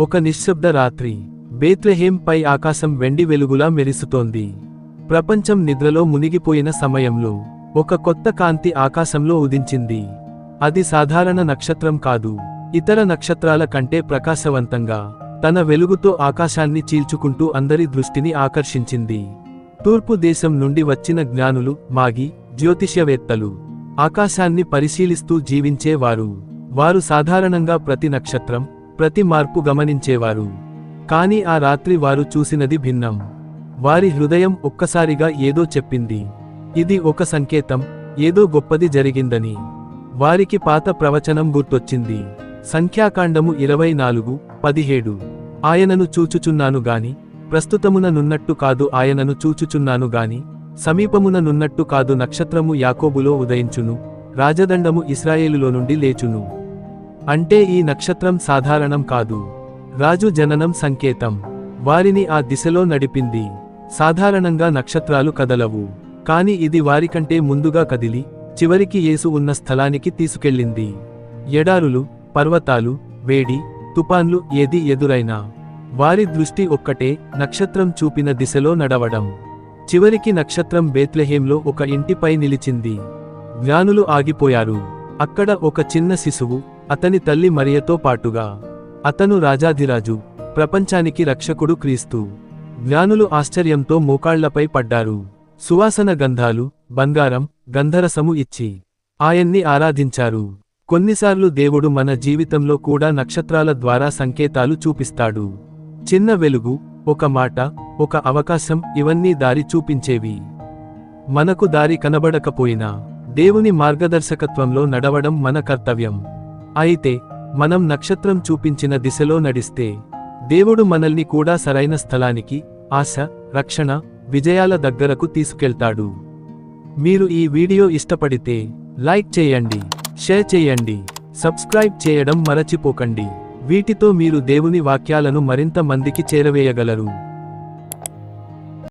ఒక నిశ్శబ్ద రాత్రి బేత్లెహేం పై ఆకాశం వెండి వెలుగులా మెరుస్తోంది. ప్రపంచం నిద్రలో మునిగిపోయిన సమయంలో ఒక కొత్త కాంతి ఆకాశంలో ఉదించింది. అది సాధారణ నక్షత్రం కాదు ఇతర నక్షత్రాల కంటే ప్రకాశవంతంగా తన వెలుగుతో ఆకాశాన్ని చీల్చుకుంటూ అందరి దృష్టిని ఆకర్షించింది. తూర్పు దేశం నుండి వచ్చిన జ్ఞానులు మాగి జ్యోతిష్యవేత్తలు ఆకాశాన్ని పరిశీలిస్తూ జీవించేవారు. వారు సాధారణంగా ప్రతి నక్షత్రం ప్రతి మార్పు గమనించేవారు. కాని ఆ రాత్రి వారు చూసినది భిన్నం. వారి హృదయం ఒక్కసారిగా ఏదో చెప్పింది. ఇది ఒక సంకేతం ఏదో గొప్పది జరిగిందని. వారికి పాత ప్రవచనం గుర్తొచ్చింది. సంఖ్యాకాండము ఇరవై నాలుగు పదిహేడు. ఆయనను చూచుచున్నాను గాని ప్రస్తుతమున నున్నట్టు కాదు ఆయనను చూచుచున్నాను గాని సమీపమున నున్నట్టు కాదు నక్షత్రము యాకోబులో ఉదయించును రాజదండము ఇస్రాయేలులో నుండి లేచును. అంటే ఈ నక్షత్రం సాధారణం కాదు. రాజు జననం సంకేతం. వారిని ఆ దిశలో నడిపింది. సాధారణంగా నక్షత్రాలు కదలవు. కాని ఇది వారికంటే ముందుగా కదిలి చివరికి యేసు ఉన్న స్థలానికి తీసుకెళ్ళింది. ఎడారులు పర్వతాలు వేడి తుపాన్లు ఏది ఎదురైనా వారి దృష్టి ఒక్కటే నక్షత్రం చూపిన దిశలో నడవడం. చివరికి నక్షత్రం బేత్లెహేంలో ఒక ఇంటిపై నిలిచింది. జ్ఞానులు ఆగిపోయారు. అక్కడ ఒక చిన్న శిశువు అతని తల్లి మరియతో పాటుగా అతను రాజాధిరాజు ప్రపంచానికి రక్షకుడు క్రీస్తు. జ్ఞానులు ఆశ్చర్యంతో మోకాళ్ళపై పడ్డారు. సువాసన గంధాలు బంగారం గంధరసము ఇచ్చి ఆయన్ని ఆరాధించారు. కొన్నిసార్లు దేవుడు మన జీవితంలో కూడా నక్షత్రాల ద్వారా సంకేతాలు చూపిస్తాడు. చిన్న వెలుగు ఒక మాట ఒక అవకాశం ఇవన్నీ దారి చూపించేవి. మనకు దారి కనబడకపోయినా దేవుని మార్గదర్శకత్వంలో నడవడం మన కర్తవ్యం. అయితే మనం నక్షత్రం చూపించిన దిశలో నడిస్తే దేవుడు మనల్ని కూడా సరైన స్థలానికి ఆశ రక్షణ విజయాల దగ్గరకు తీసుకెళ్తాడు. మీరు ఈ వీడియో ఇష్టపడితే లైక్ చేయండి షేర్ చేయండి సబ్స్క్రైబ్ చేయడం మరచిపోకండి. వీటితో మీరు దేవుని వాక్యాలను మరింత మందికి చేరవేయగలరు.